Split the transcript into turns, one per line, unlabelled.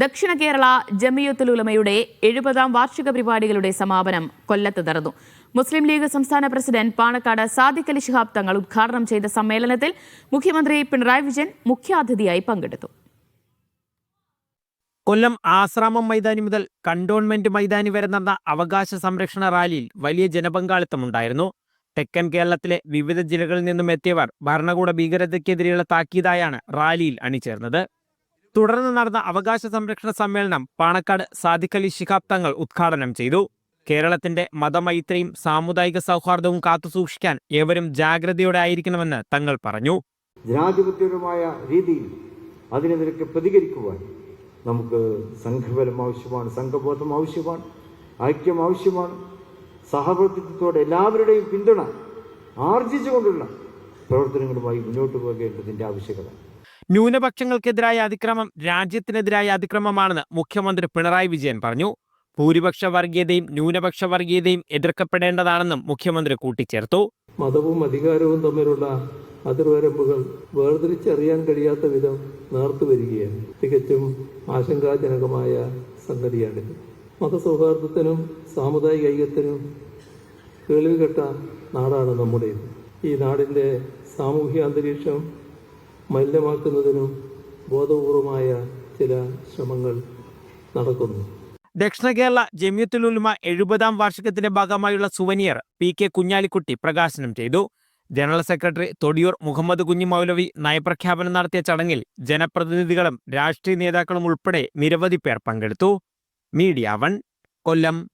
ദക്ഷിണ കേരള ജമിയത്തുൽ ഉലമയുടെ എഴുപതാം വാർഷിക പരിപാടികളുടെ സമാപനം കൊല്ലത്ത് നടന്നു. മുസ്ലിം ലീഗ് സംസ്ഥാന പ്രസിഡന്റ് പാണക്കാട് സാദിഖ് അലി ശിഹാബ് തങ്ങൾ ഉദ്ഘാടനം ചെയ്ത സമ്മേളനത്തിൽ മുഖ്യമന്ത്രി പിണറായി വിജയൻ മുഖ്യാതിഥിയായി പങ്കെടുത്തു.
കൊല്ലം ആശ്രാമം മൈതാനി മുതൽ കണ്ടോൺമെന്റ് മൈതാനി വരെ നടന്ന അവകാശ സംരക്ഷണ റാലിയിൽ വലിയ ജനപങ്കാളിത്തമുണ്ടായിരുന്നു. തെക്കൻ കേരളത്തിലെ വിവിധ ജില്ലകളിൽ നിന്നും എത്തിയവർ ഭരണകൂട ഭീകരതയ്ക്കെതിരെയുള്ള താക്കീതായാണ് റാലിയിൽ അണിചേർന്നത്. തുടർന്ന് നടന്ന അവകാശ സംരക്ഷണ സമ്മേളനം പാണക്കാട് സാദിഖലി ശിഹാബ് തങ്ങൾ ഉദ്ഘാടനം ചെയ്തു. കേരളത്തിന്റെ മതമൈത്രിയും സാമുദായിക സൗഹാർദ്ദവും കാത്തുസൂക്ഷിക്കാൻ ഏവരും ജാഗ്രതയോടെ ആയിരിക്കണമെന്ന് തങ്ങൾ പറഞ്ഞു.
ജനാധിപത്യപരമായ രീതിയിൽ അതിനെതിരൊക്കെ പ്രതികരിക്കുവാൻ നമുക്ക് സംഘബലം ആവശ്യമാണ് സംഘബോധം ആവശ്യമാണ് ഐക്യം ആവശ്യമാണ്. സഹപ്രതിത്വത്തോടെ എല്ലാവരുടെയും പിന്തുണ ആർജിച്ചുകൊണ്ടുള്ള പ്രവർത്തനങ്ങളുമായി മുന്നോട്ട് പോകേണ്ടതിന്റെ ആവശ്യകത.
ന്യൂനപക്ഷങ്ങൾക്കെതിരായ അതിക്രമം രാജ്യത്തിനെതിരായ അതിക്രമമാണെന്ന് മുഖ്യമന്ത്രി പിണറായി വിജയൻ പറഞ്ഞു. ഭൂരിപക്ഷ വർഗീയതയും ന്യൂനപക്ഷ വർഗീയതയും എതിർക്കപ്പെടേണ്ടതാണെന്നും മുഖ്യമന്ത്രി കൂട്ടിച്ചേർത്തു.
മതവും അധികാരവും തമ്മിലുള്ള അതിർവരമ്പുകൾ വേർതിരിച്ചറിയാൻ കഴിയാത്ത വിധം നേർത്തു വരികയാണ്. തികച്ചും ആശങ്കാജനകമായ സംഗതിയാണിത്. മതസൗഹാർദ്ദത്തിനും സാമുദായിക ഐക്യത്തിനും കേൾവികെട്ട നാടാണ് നമ്മുടേത്. ഈ നാടിന്റെ സാമൂഹ്യ അന്തരീക്ഷം മലിനമാക്കുന്നതിനും ബോധപൂർവമായ ചില ശ്രമങ്ങൾ നടക്കുന്നു.
ദക്ഷിണ കേരള ജമിയത്തുൽ ഉൽമ എഴുപതാം വാർഷികത്തിന്റെ ഭാഗമായുള്ള സുവനിയർ പി കെ കുഞ്ഞാലിക്കുട്ടി പ്രകാശനം ചെയ്തു. ജനറൽ സെക്രട്ടറി തൊടിയൂർ മുഹമ്മദ് കുഞ്ഞി മൗലവി നയപ്രഖ്യാപനം നടത്തിയ ചടങ്ങിൽ ജനപ്രതിനിധികളും രാഷ്ട്രീയ നേതാക്കളും ഉൾപ്പെടെ നിരവധി പേർ പങ്കെടുത്തു. Media one Kollam.